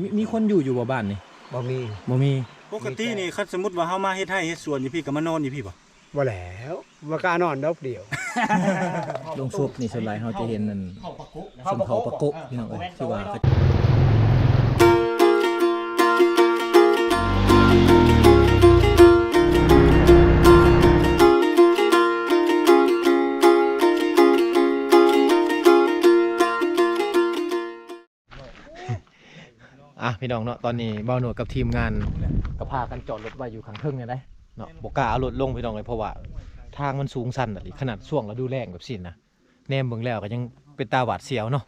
มีมีคนอยู่อยู่บ่บ้านนี่บ่มีบ่มีปกตินี่คันสมมุติว่าเฮามาเฮ็ดไร่เฮ็ดสวนอยู่พี่ก็มานอนอยู่พี่บ่บ่แล้วบ่กล้านอนดอกเดียวลงศพนี่ส่วนหลายเราจะเห็นนั่นชนเผ่าปะโกะพี่น้องเอ้ยที่ว่า อะพี่น้องเนาะตอนนี้เบาหนวดกับทีมงานก็พากันจอดรถไว้อยู่ข้างเทิงเนี่ยได้เนาะบอกกล้าเอารถลงพี่น้องเลยเพราะว่าทางมันสูงสันอะดิขนาดช่วงฤดูแล้งแบบสินะแนมเบิ่งแล้วก็ยังเป็นตาหวาดเสียวเนาะ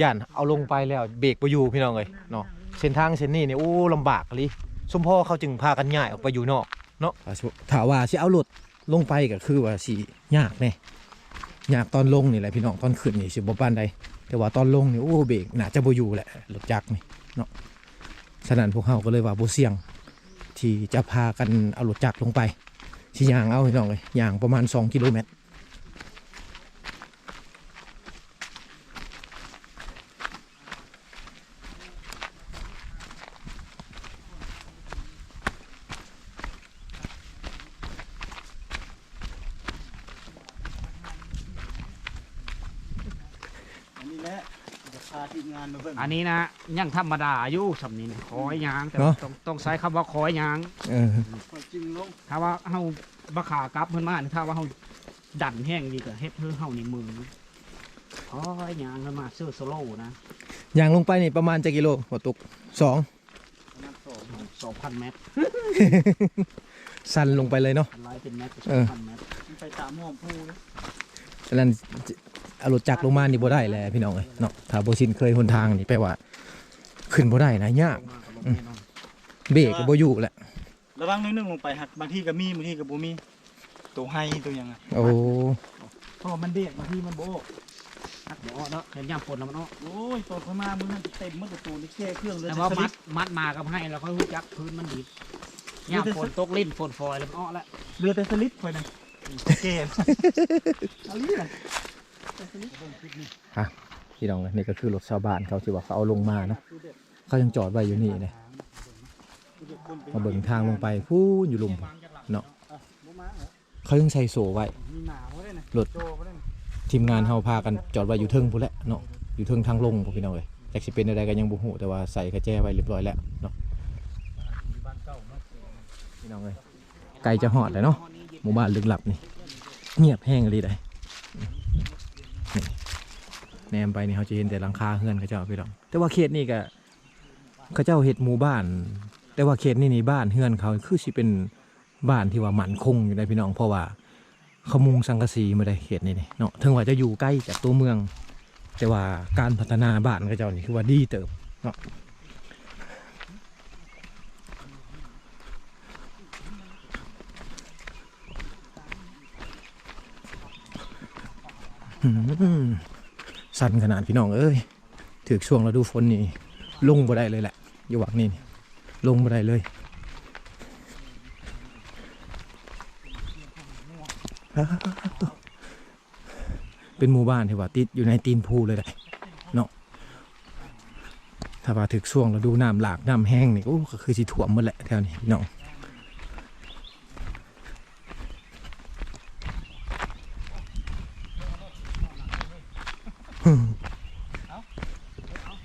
ย่านเอาลงไปแล้วเบรกบ่อยู่พี่น้องเอ้ยเนาะเส้นทางเส้นนี้นี่โอ้ลำบากเลยสมพ่อเขาจึงพากันย้ายออกไปอยู่นอกเนาะถ้าว่าสิเอารถลงไปก็คือว่าสิยากแน่ยากตอนลงนี่แหละพี่น้องตอนขึ้นนี่สิบ่ปานใดแต่ว่าตอนลงนี่โอ้เบรกน่าจะบ่อยู่แหละรถจักรนี่เนาะ ฉะนั้นพวกเขาก็เลยว่าบ่เสี่ยง ที่จะพากันเอารถจักรลงไปสิยางเอาพี่น้องเลยยางประมาณ 2 กิโลเมตร อันนี้แหละจะพา ทีมงานมาเบิ่งอันนี้นะยังธรรมดาอายุสำนี้นะขอยยางแต่เนอะ ต้องต้องใช้คำว่าขอยยางเออจริงลงถ้าว่าเฮาบะขากลับเพิ่นมานี่ถ้าว่าเฮาดันแห้งดีก็เฮ็ดเพื่อเฮานี่มือขอยยางเพิ่นมาซื้อโซโล่นะย่างลงไปนี่ประมาณจะกิโลหัวตุกสอง2,000เมตรสั่นลงไปเลยเนาะหลายเป็นเมตรเออ2,000เมตรมันไปตามห้องผู้นะฉะนั้น เอารถจักรลงมานี่บ่ได้แหละพี่น้องเลยเนาะถ้าบ่ชินเคยหนทางนี่แปลว่า ขึ้นบ่ได้นะยากมากับลงแน่นอนเบรกก็บ่อยู่แหละระวังนิดนึงลงไปหักบางทีก็มีบางทีก็บ่มีตัวไฮตัวหยังอะโอ้เพราะว่ามันเด็กบางทีมันโบกฮักเดี๋ยวเอาเนาะเห็นยามฝนแล้วมันเนาะโอ้ยตอนเขามามื้อนั้นเต็มหมดประตูนี่แค่เครื่องเลยแต่ว่ามัดมัดมากับให้แล้วค่อยฮู้จักพื้นมันดียามฝนตกลิ้นฝนฟอยแล้วมันอ้อแล้วเรือแต่สลิดค่อยนะเกมเอาลี น่ะพี่น้องเลยนี่ก็คือรถชาวบ้านเขาที่ว่าเขาเอาลงมาเนาะเขายังจอดไว้อยู่นี่เลยมาเบิ่งทางลงไปพูนอยู่หลุมเนาะเขายังใส่โซ่ไว้รถทีมงานเฮาพากันจอดไว้อยู่เทิงพุ่นแหละเนาะอยู่เทิงทางลงพี่น้องเอ้ยจักสิเป็นอะไรก็ยังบ่ฮู้แต่ว่าใส่กระแจไว้เรียบร้อยแล้วเนาะพี่น้องเอ้ยไกลจะหอดเลยเนาะหมู่บ้านลึกลับนี่เงียบแห้งเลยได้ แนมไปนี่เขาจะเห็นแต่หลังคาเฮือนเขาเจ้าพี่น้อง แต่ว่าเขตนี่ก็เขาเจ้าเฮ็ดหมู่บ้าน แต่ว่าเขตนี่นี่บ้านเฮือนเขาคือสิเป็นบ้านที่ว่ามั่นคงอยู่ได้พี่น้องเพราะว่าเขามุงสังกะสีมาได้เขตนี่นี่เนาะถึงว่าจะอยู่ใกล้จากตัวเมือง แต่ว่าการพัฒนาบ้านเขาเจ้านี่คือว่าดีเติบเนาะอืม สั่นขนาดพี่น้องเอ้ยถือช่วงฤดูฝนนี่ลงบ่ได้เลยแหละอยู่วักนี่ลงบ่ได้เลยเป็นหมู่บ้านที่ว่าติดอยู่ในตีนภูเลยแหละเนาะถ้าว่าถึกช่วงเราดูน้ำหลากน้ำแห้งนี่โอ้ก็คือสิถ่วมหมดแหละแถวนี้พี่น้อง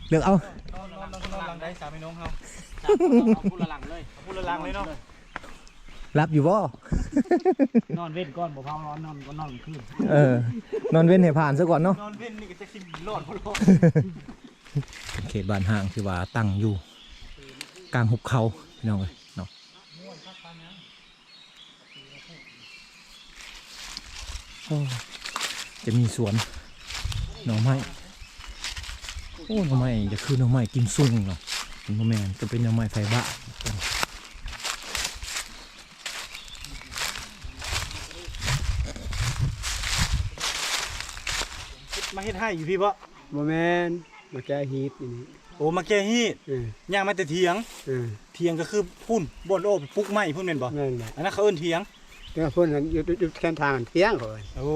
เลือกเอานอนนอนนอนหลังได้สามพี่น้องเฮาเอาพูดละหลังเลยพูดละลังเลยเนาะรับอยู่บ่ นอนเว้นก้อนบ่พานอนนอนก็นอนคืนเออ นอนเว้นให้ผ่านซะก่อนเนาะ นอนเว้นนี่ก็จะสิรอดบ่รอดเขตบ้านห้างที่ว่าตั้งอยู่ กลางหุบเขาพี่น้องเลยเนาะโอ้จะมีสวนหน่อไม้ โอ้หน่อไม้จะคือหน่อไม้กิมซุ่งเนาะมันบ่แม่นจะเป็นหน่อไม้ไฟบ้ามาเฮ็ดให้อยู่พี่บ่บ่แม่นมาแก้ฮีทนี่โอ้มาแก้ฮีดเออย่างมาแต่เถียงเออเถียงก็คือพุ่นบ่อนโอ้ปลุกไม้พุ่นแม่นบ่แม่นแหละอันนั้นเขาเอิ้นเถียง แต่ว่าเพิ่นนั้นอยู่อยู่อยู่แค่ทางเที่ยงเขาเอ้ยโอ้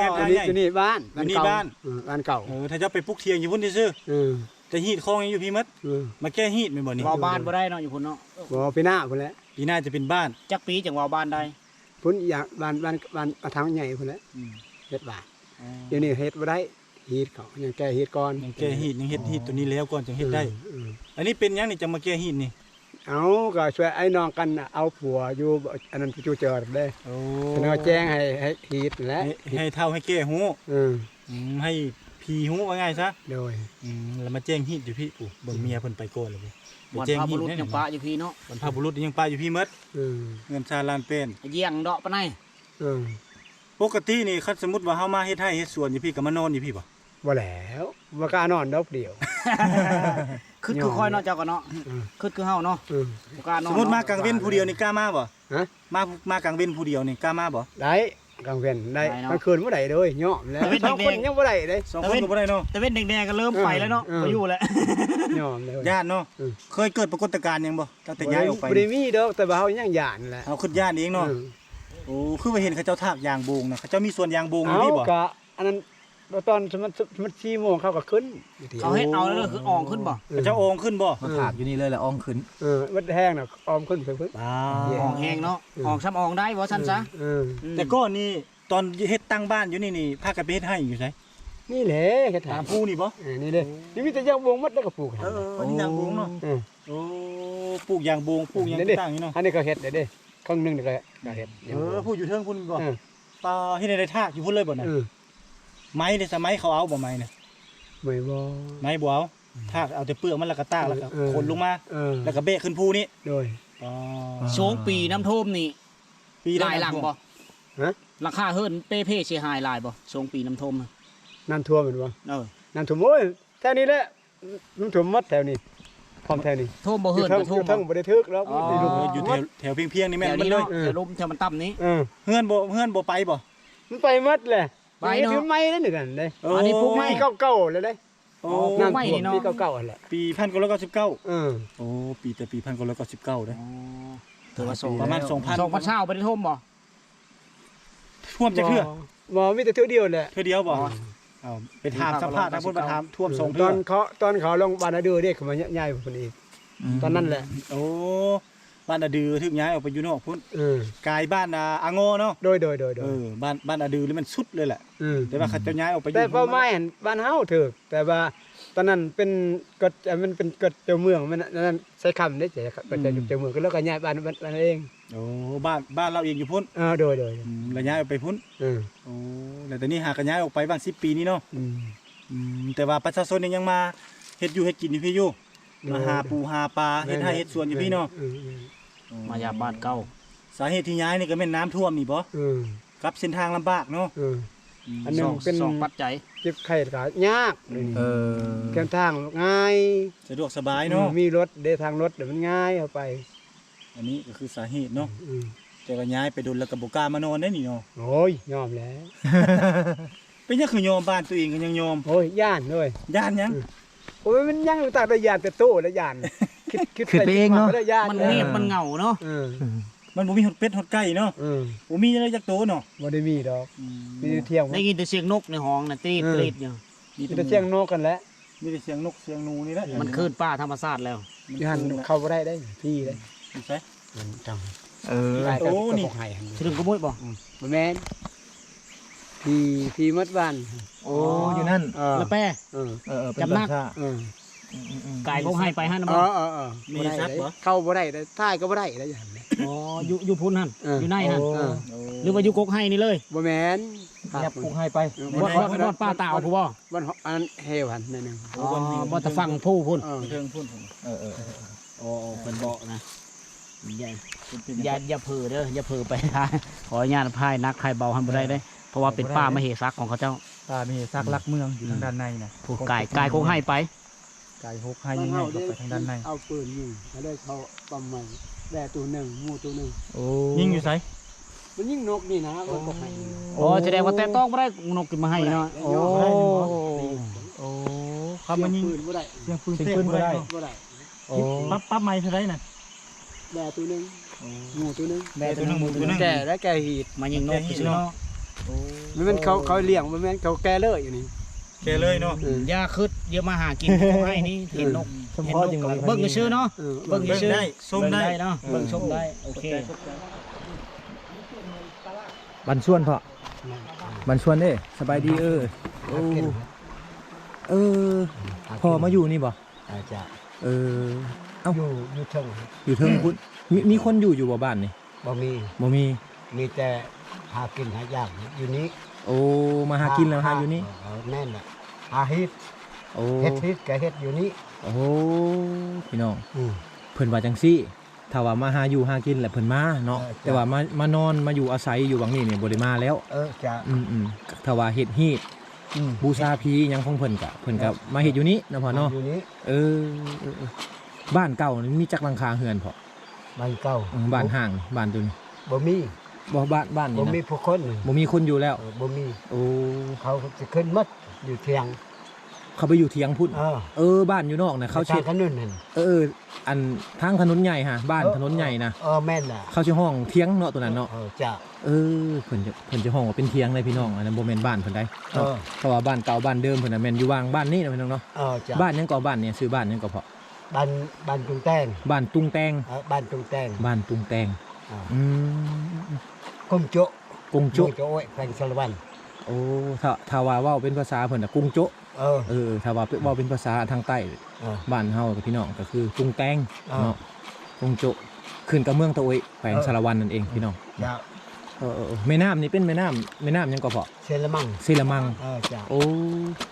แค่อัทานงนี้ใหญ่อยู่นี่บ้านอยู่นี่เก่บ้าน เออบ้านเก่าเออถ้าจะไปปลุกเถียงอยู่พุ่นซื่อเออแต่ฮีดคองยังอยู่พี่มัดเออมาแก้ฮีดแม่นบ่นี่วาวบ้านบ่ได้เนาะอยู่พุ่นเนาะบ่ไปหน้าพุ่นแหละปีหน้าจะเป็นบ้านจักปีจังวาวบ้านได้พุ่นอยากบ้านบ้านบ้านเอาทางใหญ่พุ่นแหละอืมเฮ็ดบ้านเดี๋ยวนี้เฮ็ดบ่ได้ฮีดเขายังแก้ฮีดก่อนยังแก้ฮีดยังเฮ็ดฮีดตัวนี้แล้วก่อนจึงเฮ็ดได้ เอออันนี้เป็นหยังนี่จะมาแก้ฮีดนี่ เอาก็ช่วยไอ้น้องกันน่ะเอาผัวอยู่อันนั้นผู้เจอดเด้โอ้เพิ่นก็แจ้งให้ให้ฮีดนั่นแหละให้ให้เท่าให้แก้ฮู้เอออืมให้พีฮู้ว่าง่ายซะโดยอืมแล้วมาแจ้งฮีดอยู่พี่ปู่เบิ่งเมียเพิ่นไปก่อนเลยไปวันแจ้งพระฮีบุดรุษแน่ยังปะอยู่พี่เนาะวันพระบุรุษยังป้าอยู่พี่มัดเออเงินชาลานเป็น เยี่ยงดอกปะไนเออปกตินี่คันสมมุติว่าเฮามาเฮ็ดให้เฮ็ดสวนอยู่พี่ก็มานอนอยู่พี่บ่ บ่แล้วบ่กล้านอนดอกเดียว คือคือคอยเนาะเจ้าก็เนาะอืม คือคือเฮาเนาะเออบ่กล้านอนสมมุติมากลางเว้นผู้เดียวนี่กล้ามาบ่ฮะ มามากลางเว้นผู้เดียวนี่กล้ามาบ่ ได้กลางเว้นได้กลางคืนบ่ได้เลยยอมแล้วสองคนยังบ่ได้เด้สองคนก็บ่ได้เนาะแต่เว้นแดงๆก็เริ่มไปแล้วเนาะเออ บ่อยู่แล้วยอมเลย ญาติเนาะ อืม เคยเกิดปรากฏการณ์หยังบ่ตั้งแต่ย้ายออกไปบ่ได้มีดอกแต่ว่าเฮายังหยานแหละเอาขึ้นญาติเองเนาะเออโอ้ คือว่าเห็นเขาเจ้าทากยางโบงนะเขาเจ้ามีส่วนยางโบงอยู่เอาพี่บ่กะอันนั้น ตอนมันมัน4โมงเขาก็ขึ้นเขาเฮ็ดเอาแล้วคืออ่องขึ้นบ่เขาเจ้าโองขึ้นบ่มาถากอยู่นี่เลยแหละอ่องขึ้นเออมันแห้งน่ะออมขึ้นไปเพิ่นอ่าอ่องแห้งเนาะอ่องซ้ำอ่องได้บ่ซั่นซะเอออืมแต่ก็นี่ตอนเฮ็ดตั้งบ้านอยู่นี่นี่พากันไปเฮ็ดให้อยู่ไสนี่แหละเฮ็ดตาตามมผู้นี่บ่เออนี่เด้นี่มีแต่ยางวงมัดแล้วก็ปลูกให้เออนี่ยางโบงเนาะเออโอ้ปลูกยางโบงปลูกยางนี่เด้ต่างๆนี่เนาะอันนี้ก็เฮ็ดได้เด้ครั้งหนึงนี่ก็ก็เฮ็ดเออผู้อยู่เทิงพุ่นบ่เออปลาเฮ็ดได้ทากอยู่พุ่นเลยบ่น่ะเออ ไม้ในสมัยเขาเอาบ่ไม้น่ะไม่บ่ไม้บ่เอาทากเอาแต่เปลือกมันแล้วก็ตากแล้วก็เออ ขนลงมา เออแล้วก็เบะขึ้นภูนี่โดย อ๋อสองปีน้ำท่วมนี่ปีหลายหลังบ่ฮะ ราคาเฮิรนเป้เพ่เสียหายหลายบ่สองปีน้ำท่วมน่ะน้ำท่วมแม่นบ่เออน้ำท่วมโอ้ยแถวนี้แหละน้ำท่วมหมดแถวนี้พร้อมแถวนี้ท่วมบ่อเฮิยู่รนเทั้งก็อท่วมยู่เทั้งบ่ได้ทึกแล้วอ๋อนี่ลูกเอออยู่แถวแถวเพียงๆนี่แม่นแถวมันนี้เลเนาะยเออแถวลมแถวมันต่ำนี้เออเฮือนบ่เฮือนบ่ไปบ่มันไปหมดแหละ ไปเนาะ ถือไม้นั่นนี่กันเด้อันนี้ปลูกไม้ ปีเก่าๆเลยเด้โอ้ปลูกน้ำไม้ท่วมนี่เนาะ ปีเก่าๆนั่นแหละปีพันเก้าร้อยเก้าสิบเก้าเออโอ้ปีแต่ปีพันเก้าร้อยเก้าสิบเก้าเด้อ๋อถือว่าสองประมาณสองพัน สองพันเช่าไปได้ท่วมบ่ท่วมจะเทื่อบ่มีแต่เทื่อเดียวแหละ เทื่อเดียวบ่อ๋อเอาไปถามสัมภาษณ์ทางพุ่นมาถามท่วมสองตเทื่ออนเขาตอนเขาลงบ้านนาดือเด็กเขามาใหญ่กว่าคนอีก ตอนนั้นแหละ โอ้ บ้านอาดือถึกย้ายออกไปอยู่นอกพุ่นเออกายบ้านอาอาโงเนาะโดยโดยโดยโดเอยอบ้านบ้านอาดือนี่มันสุดเลยแหละอืมแต่ว่าเขาจะย้ายออกไปอยู่แต่เป้าหมายหันบ้านเฮาถูกแต่ว่าตอนนั้นเป็นกฎเอ่อมันเป็นกฎเจ้าเมืองมันนั่นใช้คำได้เจ้าก็จะเจ้าเมืองก็แล้วก็ย้ายบ้านบ้านบ้านเองโอ้บ้านบ้านเราเองอยู่พุ่นเออโดยโดยอืมแล้วย้ายออกไปพุ่นเออโอ้แล้วแต่นี่หากันย้ายออกไปบ้าน10ปีนี้เนาะอืม อืมแต่ว่าประชาชนยังมาเฮ็ดอยู่เฮ็ดกินอยู่พี่อยู่มาหาปูหาปลาเฮ็ดให้เฮ็ดสวนอยู่พี่เนาะออออ มายามบ้านเก่าสาเหตุที่ย้ายนี่ก็แม่นน้ำท่วมนี่บ่เออกับเส้นทางลำบากเนาะเออมอันหนึสงองเป็น สองปัจจัยเจ็บไข้ก็ยากเลยนี่เออเดินทางง่ายสะดวกสบายเนาะมีรถเดินทางรถเดี๋ยวมันง่ายเข้าไปอันนี้ก็คือสาเหตุเนาะอืมแต่ว่าย้ายไปโดนแล้วก็บ่กล้ามานอนได้นี่เนาะโอ้ยยอมแล้วเป็นหยังคือยอมบ้านตัวเองก็ยังยอมโอ้ยย่านเลยย่านหยังโอ้ยมันยังอยู่ตากแต่ยานแต่โต้และยาน คิดคิดขึ้นไปเองเนาะคิดมก็ได้ยานมันเงียบมันเหงาเนาะเออมันบ่มีหดเป็ดหดไก่เนาะเออบ่มีอะไรจักโตเนาะบ่ได้มีดอกมีแต่เที่ยงได้ยินแต่เสียงนกในห้องน่ะตีดเออตีดอยู่มีมีแต่เที่ยงนกกันแหล้วมีแต่เสียงนกเสียงหนูนี่แหละมันขึ้นป้าธรรมชาติแล้วยานเข้าบ่ได้ได้พี่ได้อยู่ไส มันจังเออได้โอ้ก็นี่บอกให้หั่นถึงก็มุ้ยบ่บ่แม่นพี่พี่มัดบ้านโอ้อยู่นั่น เออแล้วแป้เออเออเออเป็นจำนักแบบท่าเอออืมอืมอืม กายเขาให้ไปหั่นเอน่ะบ่อเออเออมีบ่ได้ซักได้บ่เข้าบ่ได้ได้ท้ายก็บ่ได้ได้อย่างนี้ อ๋ออยู่อยู่พุ่นหั่นเอออยู่ในหั่นโอ้เออโอ้ หรือว่าอยู่กกให้นี่เลยบ่แม่นยับปลูกให้ไปเออบ่บ่บ่ป้าตาเอาผู้บ่บ้านอันนั้นเฮวหันนั่นนึงอ๋อบ่ตะฟังผู้พุ่นเออเทิงพุ่นผมเออเออเออโอ้เพิ่นบอกนะอย่าเป็นเป็นอย่าอย่าเผลอเด้ออย่าเผลอไปทางขออนุญาตพายนักใครเบาหันบ่ได้เด้เพราะว่าเป็นป้ามเหสักของเขาเจ้า ตามีซักลักเมืองอยู่ทางด้านในนะผู้กายกายคงให้ไป กายหกให้ยังไงเข้าไปทางด้านใน เอาปืนยิงแล้วได้เขาปั๊มใหม่แด่ตัวหนึ่งหมูตัวหนึ่งโอ้ยิงอยู่ไสมันยิงนกนี่นะมันก็ให้โอ้แสดงว่าแต่ต้องบ่ได้นกกินมาให้เนาะโอ้โอ้ครับมันยิงปืนบ่ได้เสียงปืนเสียงเตะปืนบ่ได้บ่ได้โอ้ปั๊บปั๊บไม้เท่าไรน่ะแด่ตัวหนึ่งหมูตัวหนึ่งแด่ตัวหนึ่งหมูตัวหนึ่งแก่และแก่หีดมายิงนกซื่อๆเนาะมันเป็นเขาเขาเลี้ยงมันแม่นเขาแก่เลยอยู่นี่ แค่เลยเนาะ อย่าคึดเดี๋ยวมาหากินพวกให้นี่เห็นนกเห็นนกก็เบิ่งซื่อๆเนาะเออเบิ่งเบิ่งซื่อได้ส้มได้เนาะเบิ่งชมได้โอเคบันชวนพ่อบันชวนเด้สบายดีเออโอ้เออพ่อมาอยู่นี่บ่อาจจะเออเอ้าอยู่อยู่เทิงอยู่เทิงพุ่นมีมีคนอยู่อยู่บ่บ้านนี่บ่มีบ่มีมีแต่ หากินหายากอยู่นี้โอ้มาหากินแล้วหาอยู่นี่เออแน่นน่ะหาเฮ็ดโอ้เฮ็ดเฮ็ดก็เฮ็ดอยู่นี้โอ้พี่น้องอืมเพิ่นว่าจังซี่ถ้าว่ามาหาอยู่หากินแหละเพิ่นมาเนาะเออจ้ะแต่ว่ามามานอนมาอยู่อาศัยอยู่บางนี่เนี่ยบ่ได้มาแล้ว เออจะอืมอืมถ้าว่าเฮ็ดฮีดอืมบูชาผีหยังของเพิ่นก็เพิ่นก็มาเฮ็ดอยู่นี้เนาะพ่อเนาะอยู่นี้เออเออเออบ้านเก่านี่มีจักหลังคาเฮือนพ่อบ้านเก่าอืมบ้านห่างบ้านตัวนี้บ่มี บ่บ้านบ้านบ่นี่มีนะผู้คนบ่มีคนอยู่แล้ว เออบ่มีโอ้เขาจะขึ้นหมดอยู่เทียงเขาไปอยู่เถียงพุ่นเออเออบ้านอยู่นอกนะเขาทาเช็งดถนนนั่นเออ อันทางถนนใหญ่ฮะบ้านถนนใหญ่นะเออแม่นน่ะเขาชื่อห้องเถียงเนาะตัวนั้นเนาะเออจะเออเพิ่นจะเพิ่นจะห้องว่าเป็นเถียงเลยพี่น้องอันนั้นบ่แม่นบ้านเพิ่นได้เออเพราะว่าบ้านเก่าบ้านเดิมเพิ่นน่ะแม่นอยู่วางบ้านนี้นะพี่น้องเนาะเออจะบ้านหยังก่อบ้านเนี่ยซื้อบ้านหยังก่อเพาะบ้านบ้านตุงแตงบ้านตุงแตงเออบ้านตุงแตงบ้านตุงแตงอ่าอืม กุมโจะกงจุโจะโจะโอ้ยแขวงสารวันโอ้ถ้าถ้าว่าเว้าเป็นภาษาเพิ่นน่ะกุงโจะเออ เออถ้าว่าเว้าเป็นภาษาทางใต้เออบ้านเฮากับพี่น้องก็คือตุงแตงอ่าเนาะกุงโจะขึ้นกับเมืองตะโอยแขวงเออสารวันนั่นเองพี่น้องจะเออเออเออแม่น้ำนี่เป็นแม่น้ำแม่น้ำหยังก็เพาะเซละมังศิลามัง เออจะโอ้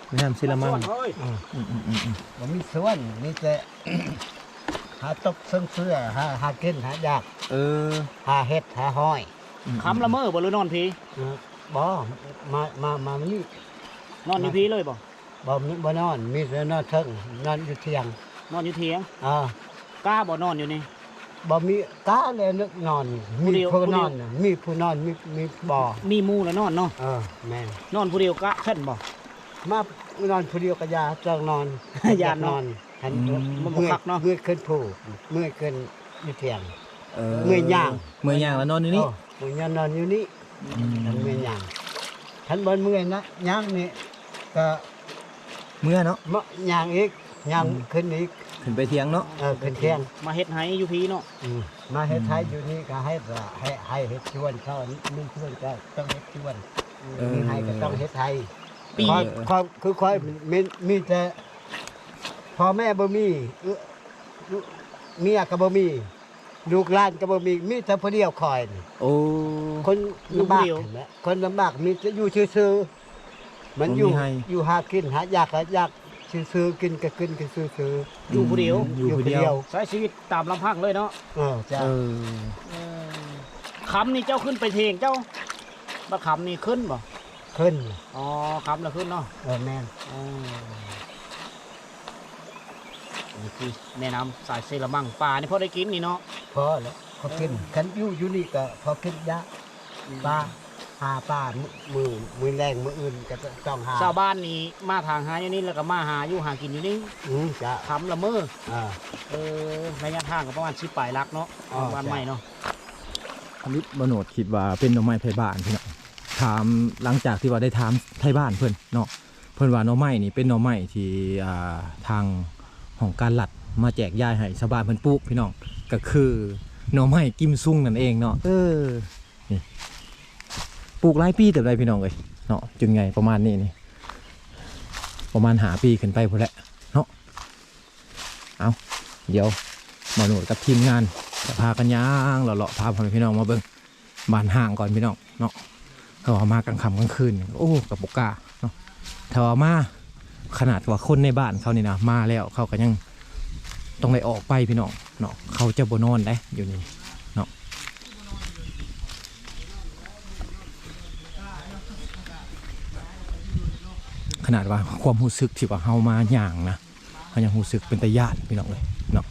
แม่น้ำศิลามังเฮ้ยเอออืมอืมอืมอืมบ่มีสวนมีแต่ หาตกเสื้อเสื้อหาหากินหายากเออหาเห็ดหาห้อยอืมคำละเมอบ่หรือนอนพีเออบ่มามามานี่นอนอยู่พีเลยบ่บ่มีบ่นอนมีแต่นอนเทิงนอนอยู่เที่ยงนอนอยู่เถียงอ่ากล้าบ่นอนอยู่นี่บ่มีกาเลยนึกนอน ผู้มีเดียวผู้ผู้เดีนยว อนน่ะมีผู้นอนมีมีบ่อมีหมู่แล้วนอนเนาะเออแม่นนอนผู้เดียวกะขึ้นบ่ มานอนผู้เดียวก็ยาจ้องนอน ย่านนอน หันมันบ่เมื่อยคักเนาะเมื่อยขึ้นผู้เมื่อยขึ้นอยู่เที่ยงเออเมื่อยย่าง เมื่อยย่างแล้วนอนอยู่นี่โเมื่อยย่างนอนอยู่นี่อืมฉันเมื่อยย่างฉันบ่เมื่อยนะย่างนี่ก็เมื่อเนาะมะย่างอีกย่างขึ้นอีกขึ้นไปเทียงเนาะเออขึ้นเที่ยงมาเฮ็ดให้อยู่พีเนาะอืมมาเฮ็ดไทยอยู่นี่ก็ให้ว่าให้ให้เฮ็ดชวนเขามีชวนก็ต้องเฮ็ดชวนเออมีให้ก็ต้องเฮ็ดไทย ปีความความคือความมีมีแต่ พ่อแม่บ่มีเอื้อเมียก็บ่มีลูกหลานก็บ่มีมีแต่ผู้เดียวคอยนี่โอ้คนลำบากเห็นไหมคนลำบากมีแต่อยู่ซื่อๆมันอยู่อยู่หากินหายากหายากซื่อๆกินก็กินก็ซื่ออยู่ผู้เดียวๆอยู่ผู้เดียวใช้ชีวิตตามลำพังเลยเนาะเออจ้ะเออคำนี่เจ้าขึ้นไปเทงเจ้าบ่คำนี่ขึ้นบ่ขึ้นอ๋อคำละขึ้นเนาะเออแม่นอ๋อ นี่คือแนะนำสายเซรามังปลานี่พอได้กินนี่เนาะพอแล้วเขากินคันอยู่อยู่นี่ก็พอกินยะปลาหาปลามือมือแรงมืออื่นก็ต้องหาชาวบ้านนี่มาทางหาอยู่นี่แล้วก็มาหาอยู่หากินอยู่นี่อืมจ้ะคำละเมออ่าเออระยะทางก็ประมาณชิปลายลักเนาะอ๋อบ้านจ้ะใหม่เนาะอันนี้บโนดคิดว่าเป็นหน่อไม้ไทยบ้านพี่น้องถามหลังจากที่ว่าได้ถามไทยบ้านเพิ่นเนาะเพิ่นว่าหน่อไม้นี่เป็นหน่อไม้ที่อ่าทาง ของการหลัดมาแจกยายให้ชาวบ้านเพิ่นปลูกพี่น้องก็คือหน่อไม้กิมซุงนั่นเองเนาะเออนี่ปลูกหลายปีแต่ไรพี่น้องเอ้ยเนาะจึงไงประมาณนี้นี่ประมาณหาปีขึ้นไปพุ่นแหละเนาะเอาเดี๋ยวมาโนดกับทีมงานจะพากันย่างเลาะๆพาพ่อแม่พี่น้องมาเบิ่งบ้านห่างก่อนพี่น้องเนาะเขาเอามากลางค่ำกลางคืน โอ้กับบุกกล้าเนาะถ้าเอามา ขนาดว่าคนในบ้านเขานี่นะมาแล้วเขาก็ยังต้องได้ออกไปพี่น้องเนาะเขาจะบนอนได้อยู่นี่เนาะขนาดว่าความรู้สึกที่ว่าเฮามาย่างนะเขายังรู้สึกเป็นตาญาติพี่น้องเลยเนาะ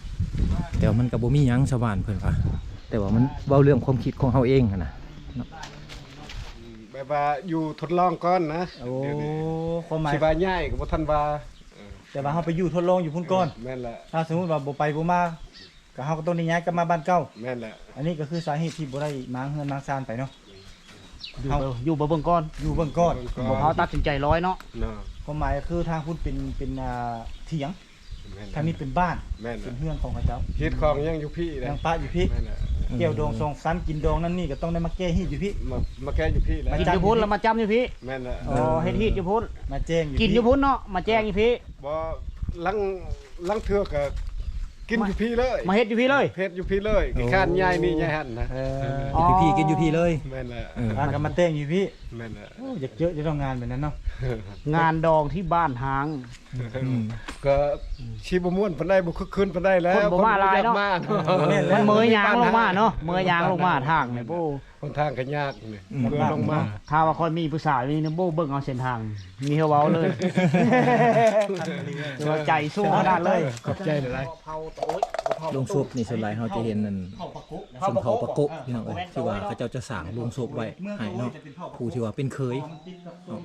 แต่ว่ามันกับบ่มียังชาวบ้านเพิ่อนว่าแต่ว่ามันเว้าเรื่องความคิดของเฮาเองนะ แบบว่าอยู่ทดลองก่อนนะโอ้ความหมายสิว่าง่ายก็บ่ทันว่าแต่ว่าเฮาไปอยู่ทดลองอยู่พุ่นก่อนแม่นแหละถ้าสมมุติว่าบ่ไปบ่มาก็เฮาก็ต้องได้ย้ายกลับมาบ้านเก่าแม่นแหละอันนี้ก็คือสาเหตุที่บ่ได้มางเฮือนมางซานไปเนาะอยู่เบิ่งอยู่บ่เบิ่งก่อนอยู่เบื้องก้อนก็บ่เฮาตัดสินใจร้อยเนาะเนาะความหมายก็คือทางพุ่นเป็นเป็นอ่าเถียงแม่นทางนี้เป็นบ้านแม่นเป็นน่ะเฮือนของพระเจ้าเฮ็ดของยังอยู่พี่เลยยังปะอยู่พี่แม่นน่ะ เกี่ยวดองซองซันกินดองนั่นนี่ก็ต้องได้มาแก้ฮีดอยู่พี่ มามาแก้อยู่พี่แล้วมากินจ้างอยู่พุ่นแล้วมาจำอยู่พี่แม่นน่ะอ๋อเฮ็ดฮีดอยู่พุ่นมาแจ้งอยู่กินอยู่พุ่นเนาะมาแจ้งอยู่พี่ บ่ลังลังเทือกก็กินอยู่พี่เลยมาเฮ็ดอยู่พี่เลย เฮ็ดอยู่พี่เลยขี้ข้านยายนี่ยายหั่นนะเอออ๋อพี่พี่กินอยู่พี่เลยแม่นน่ะเอออ่าก็มาแจ้งอยู่พี่ แม่นน่ะโอ้อยากเยอะจะต้องงานแบบนั้นเนาะงานดองที่บ้านหาง ก็ชีบม่วนปานใดบ่คึกคืนปานใดแล้วคนบ่มาหลายเนาะ คบ่อยกมมันเมยยางลงมาเนาะเมยยางลงมาทางเนี่ยโบคนทางก็ยากนี่เพื่อลงมาถ้าว่าคนมีผู้สาวนี่นะโบเบิ่งเอาเส้นทาง มีเฮาเว้าเลยเดี๋ยวว่าใจสู้ขนาดเลยขอบใจหลายโรงศพนี่ส่วนหลายเราจะเห็นนั่นสมเผาปะโกะพี่น้องเอ้ยที่ว่าเขาเจ้าจะสร้างโรงศพไว้ให้เนาะผู้ที่ว่าเป็นเคยเนาะ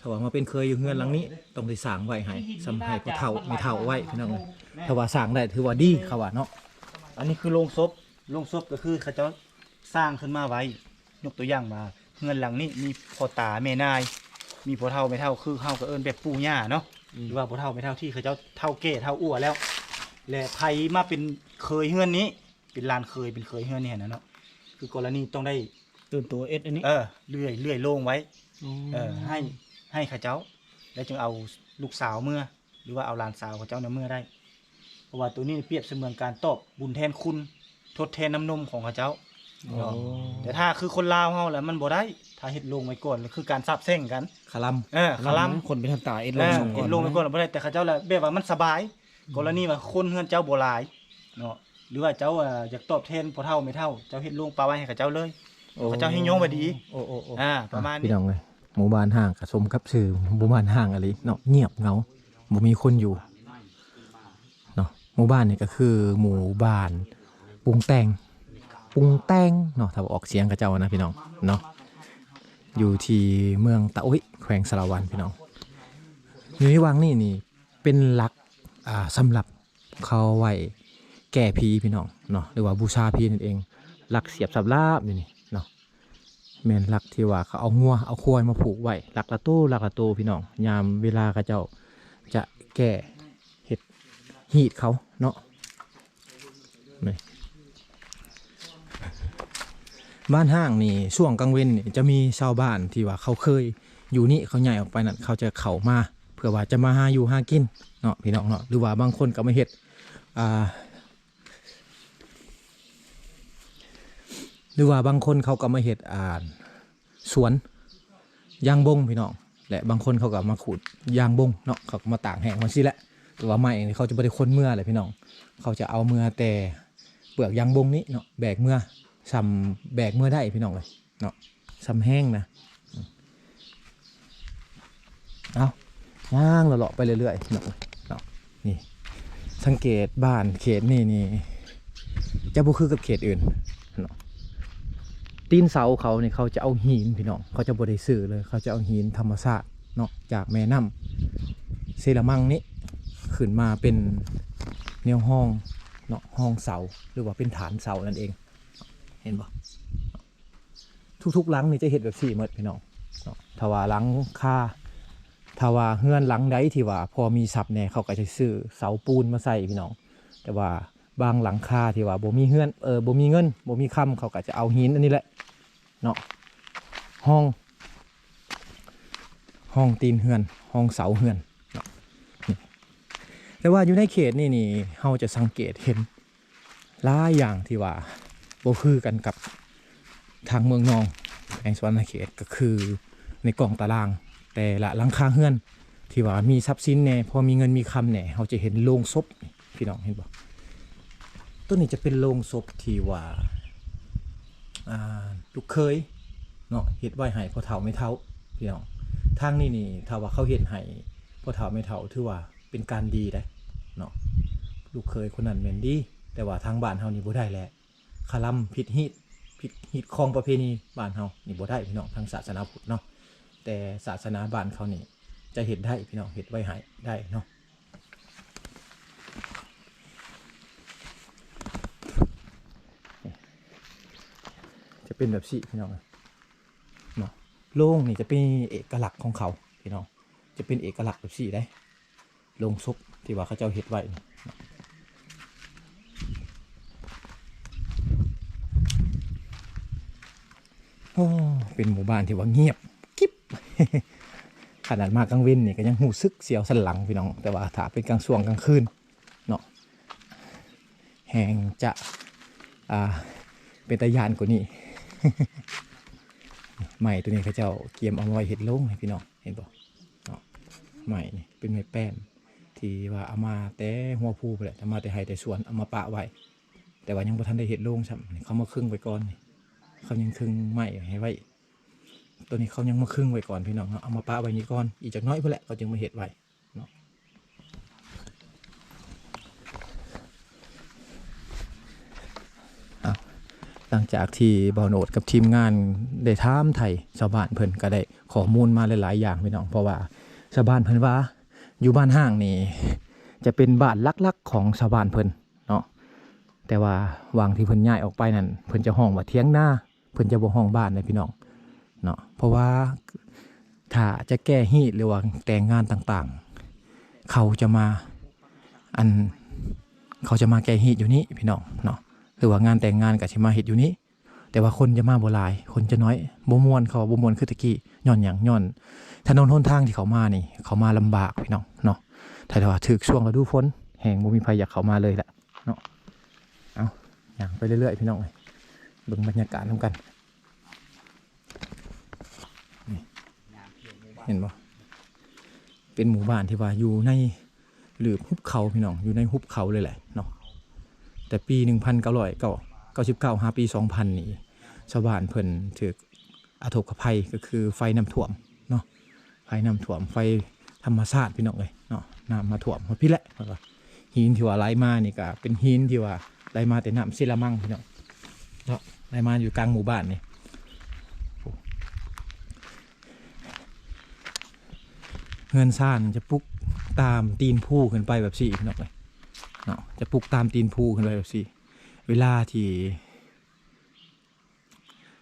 ถ้าว่ามาเป็นเคยอยู่เฮือนหลังนี้ต้องได้สร้างไว้ให้สำให้พ่อเฒ่าไม่เฒ่าไว้พี่น้องเอ้ยถ้าว่าสร้างได้ถือว่าดีเขาว่าเนาะอันนี้คือโรงศพโรงศพก็คือเขาเจะสร้างขึ้นมาไว้ยกตัวอย่างมาเงินหลังนี้มีพ่อตาแม่นาย มีพ่อเฒ่าแม่เฒ่าคือเฮาก็เอิ้นแบบปู่ย่าเนาะหรือว่าพ่อเฒ่าแม่เฒ่าที่เขาเจ้าเฒ่าแก่เฒ่าอ้วแล้ว และไผมาเป็นเคยเฮือนนี้ เป็นลานเคยเป็นเคยเฮือนนี่นะเนาะคือกรณีต้องได้ ตื่นตัวเอ็ดอันนี้ เออเลื่อยเลื่อยโล่งไว้ เออ ให้ให้เข้าเจ้า แล้วจึงเอาลูกสาวเมื่อ หรือว่าเอาหลานสาวเขาเจ้าเนี่ยเมื่อได้ เพราะว่าตัวนี้เปรียบเสมือนการตอบบุญแทนคุณ ทดแทนน้ำนมของเขาเจ้าเนาะแต่ถ้าคือคนลาวเฮาแล้วมันบ่ได้ ถ้าเฮ็ดลงไว้ก่อนแล้วคือการซับเส้นกัน คาลัมเออคลำคนเป็นทันตาเอ็ดลเองอสองก่อเฮ็นดลงไว้ก่อนแล้วบ่ได้แต่เขาเจ้าแหละแบบว่ามันสบาย กรณีว่าคนเฮือนเจ้าบ่หลายเนาะหรือว่าเจ้าอ่าอยากตอบแทนพ่อเฒ่าไม่เฒ่า เจ้าเฮ็ดลงปลาไว้ให้เขาเจ้าเลย เขาเจ้าให้โยงไว้ดีโอ้โอ้โอ้อ่าประมาณพี่นี้น้องเลยหมู่บ้านห่างกับสมกับชื่อหมู่บ้านห่างอะไรเนาะเงียบเหงาบ่มีคนอยู่เนาะหมู่บ้านนี่ก็คือหมู่บ้านปรุงแต่งปรุงแต่งเนาะถ้าออกเสียงกับเจ้านะพี่น้องเนาะอยู่ที่เมืองตะอุยแขวงสารวันพี่น้องอยู่ในวังนี่นี่เป็นหลักอ่าสำหรับเขาไว้แก้ผีพี่น้องเนาะหรือว่าบูชาผีนั่นเองหลักเสียบสับลาบอยู่นี่เนาะ แม่นลักที่ว่าเขาเอางัวเอาควายมาผูกไว้ลักละตู้ลักละตู้พี่น้องยามเวลาเขาเจ้าจะแก้เห็ดหีดเขาเนาะนี่บ้านห้างนี่ช่วงกลางเว้นนี่จะมีชาวบ้านที่ว่าเขาเคยอยู่นี่เขาใหญ่ออกไปนั่นเขาจะเข้ามาเพื่อว่าจะมาหาอยู่หากินเนาะพี่น้องเนาะหรือว่าบางคนก็มาเฮ็ดอ่า ห รือว่าบางคนเขาก็มาเห็ดอ่านสวนยางบงพี่น้องและบางคนเขาก็มาขุดยางบงเนาะเขาก็มาตากแห้งมันสิแหละแต่ว่าไม่เขาจะไม่ได้คนเมื่อเลยพี่น้องเขาจะเอาเมื่อแต่เปลือกยางบงนี้เนาะแบกเมื่อซ้ำแบกเมื่อได้พี่น้องเลยเนาะซ้ำแห้งนะเอาย่างเลาะๆไปเรื่อยๆพี่น้องเนาะนี่สังเกตบ้านเขตนี่นี่จะบ่คือกับเขตอื่น ตีนเสาเขาเนี่ยเขาจะเอาหินพี่น้องเขาจะบริสื่อเลยเขาจะเอาหินธรรมชาติเนาะจากแม่น้ำเซรามังนี้ขึ้นมาเป็นแนวห้องเนาะห้องเสาหรือว่าเป็นฐานเสานั่นเอง เห็นปะทุกๆหลังนี่จะเห็นแบบสี่เมดพี่น้องเนาะถ้าว่าหลังคาถ้าว่าเฮือนหลังใดที่ว่า พอมีศัพท์แน่เขาก็จะซื้อเสาปูนมาใส่พี่น้อง แต่ว่า บางหลังคาที่ว่าบ่มีเฮือนเออบ่มีเงินบ่มีคำเขาก็จะเอาหินอันนี้แหละเนาะห้อง ห้องตีนเฮือน ห้องเสาเฮือนเนาะแต่ว่าอยู่ในเขตนี่นี่เราจะสังเกตเห็นหลายอย่างที่ว่าบ่คือกันกับทางเมืองนองในสวรรณเขตก็คือในกล่องตาราง แต่ละหลังคาเฮือน ที่ว่ามีทรัพย์สินแน่พอมีเงินมีคำแน่เราจะเห็นโลงศพพี่น้องเห็นบ่ ต้นนี้จะเป็นโลงศพที่ว่าลูกเคยเนาะเฮ็ดไว้ให้พอเฒ่าไม่เฒ่าพี่น้องทางนี้นี่ถ้าว่าเขาเฮ็ดให้พอเฒ่าไม่เฒ่าถือว่าเป็นการดีได้เนาะลูกเคยคนนั้นแม่นดี แต่ว่าทางบ้านเฮานี่บ่ได้แหละคาลัมผิดฮีดผิดฮีดของประเพณีบ้านเฮานี่บ่ได้พี่น้องทางศาสนาพุทธเนาะแต่ศาสนาบ้านเขานี่จะเฮ็ดได้พี่น้องเฮ็ดไว้ให้ได้เนาะ เป็นแบบสี่พี่น้องเนาะโล่งนี่จะเป็นเอกลักษณ์ของเขาพี่น้องจะเป็นเอกลักษณ์แบบสีได้ลงซุปที่ว่าเขาเจ้าเฮ็ดไว้โอ้เป็นหมู่บ้านที่ว่าเงียบกิ๊บขนาดมากกลางเว้นนี่ก็ยังหูซึกเสียวสันหลังพี่น้อง แต่ว่าถ้าเป็นกลางช่วงกลางคืนเนาะแหงจะ อ่า เป็นตะยานกว่านี้ ใหม่ตัวนี้เขาเจ้าเกียมเอามาไว้เห็ดโล่งให้พี่น้องเห็นป่ะใหม่นี่เป็นไม้แป้นที่ว่าเอามาแต่หัวผู้ไปแหละเอามาแต่ไห้แต่สวนเอามาปะไว้ แต่ว่ายังบ่ทันได้เห็ดโล่งซ้ำเขามาครึ่งไว้ก่อนนี่เขายังครึ่งไม้ให้ไว้ ตัวนี้เขายังมาครึ่งไว้ก่อนพี่น้องเอามาปะไว้นี่ก่อนอีกจากน้อยเพื่อแหละเขาจึงมาเห็ดไว้เนาะเอา หลังจากที่บอโนดกับทีมงานได้ถามไทยชาวบ้านเพิ่นก็ได้ข้อมูลมาหลาย ๆ อย่างพี่น้องเพราะว่าชาวบ้านเพิ่นว่า อยู่บ้านห้างนี่จะเป็นบ้านลักๆของชาวบ้านเพิ่นเนาะแต่ว่าวางที่เพิ่นย้ายออกไปนั่นเพิ่นจะห้องว่าเทียงหน้าเพิ่นจะบ่ห้องบ้านเลยพี่น้องเนาะเพราะว่าถ้าจะแก้ฮีตหรือว่าแต่งงานต่างๆ เขาจะมาอันเขาจะมาแก้ฮีตอยู่นี้พี่น้องเนาะ หรือว่างานแต่งงานกับชิมาเฮ็ดอยู่นี้ แต่ว่าคนจะมาบ่หลาย คนจะน้อยบ่มวนเขาบ่มวนคือตะกี้ย้อนหยังย้อนถนนหนทางที่เขามานี่ เขามาลำบากพี่น้องเนาะถ้าว่าถึกช่วงฤดูฝนแห้งบ่มีใครอยากเขามาเลยแหละเนาะเอาอย่างไปเรื่อยๆพี่น้องเอ้ยเบิ่งบรรยากาศนํกันเห็นบ่เป็นหมู่บ้านที่ว่าอยู่ในหลืบหุบเขาพี่น้องอยู่ในหุบเขาเลยแหละเนาะ แต่ปีหนึ่งพันเก้าร้อยเก้าเก้าเก้าหาปีสองพันนี่ชาวบ้านเพิ่นถืออาทกภัยก็คือไฟน้ำท่วมเนาะไฟน้ำท่วมไฟธรรมชาติพี่น้องเลยเนาะน้ำมาท่วมหมดพี่แหละหินที่ว่าไหลมานี่ก็เป็นหินที่ว่าไหลมาแต่น้ำซิละมังพี่น้องเนาะไหลมาอยู่กลางหมู่บ้านนี่เงินซ่านจะปลุกตามตีนผู้ขึ้นไปแบบสี่พี่น้องเลย เนาะจะปลุกตามตีนผู้ขึ้นไปแบบสี่เวลาที่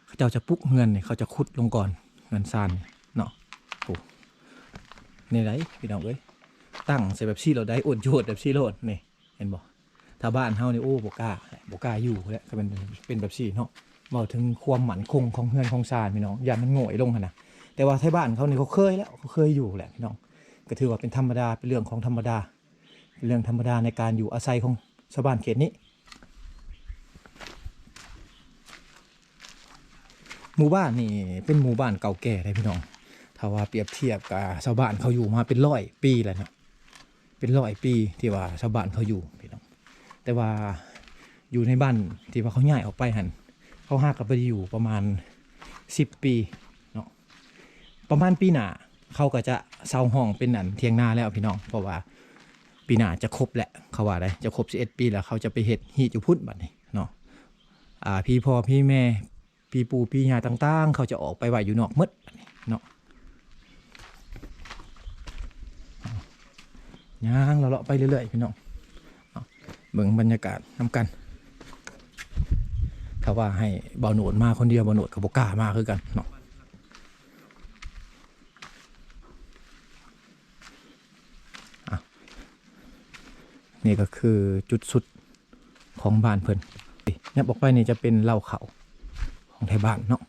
เขาเจ้าจะปลุกเงินเนี่ยเขาจะขุดลงก่อนเงินซ่านเนาะโอ้นี่ไรพี่น้องเอ้ยตั้งใส่แบบซี่เราได้อดโยดแบบซี่โลดนี่เห็นบ่ถ้าบ้านเฮานี่โอ้บกล้าบกล้าอยู่แล้วก็เป็นเป็นแบบซี่เนาะบอถึงความหมันคงของเงินของซานพี่น้องอย่ามันโง่ลงขนาดแต่ว่าไทยบ้านเขาเนี่เขาเคยแล้วเขาเคยอยู่แหละพี่น้องก็ถือว่าเป็นธรรมดาเป็นเรื่องของธรรมดา เรื่องธรรมดาในการอยู่อาศัยของชาวบ้านเขตนี้ หมู่บ้านนี่เป็นหมู่บ้านเก่าแก่เลยพี่น้องถ้าว่าเปรียบเทียบกับชาวบ้านเขาอยู่มาเป็นร้อยปีแล้วเนาะเป็นร้อยปีที่ว่าชาวบ้านเขาอยู่พี่น้องแต่ว่าอยู่ในบ้านที่ว่าเขาย้ายออกไปหันเขาหากับไปอยู่ประมาณสิบปีเนาะประมาณปีหน้าเขาก็จะเซาห้องเป็นอันเทียงนาแล้วพี่น้องเพราะว่า ปีหน้าจะครบแหละเขาว่าได้จะครบ11ปีแล้วเขาจะไปเฮ็ดฮีตอยู่พุ่นบัดนี้เนาะอ่าพี่พ่อพี่แม่ พี่ปู่พี่ย่าต่าง ๆ เขาจะออกไปไว้อยู่นอกมดเนาะย่างเราเลาะไปเรื่อยๆพี่น้องเบิ่งบรรยากาศนำกันถ้าว่าให้เบาโหนวดมาคนเดียวเบาโหนวดกับบกล้ามาคือกันเนาะ นี่ก็คือจุดสุดของบ้านเพิ่นเนี่ยบอกไปนี่จะเป็นเล่าเขาของไทยบ้านเนาะ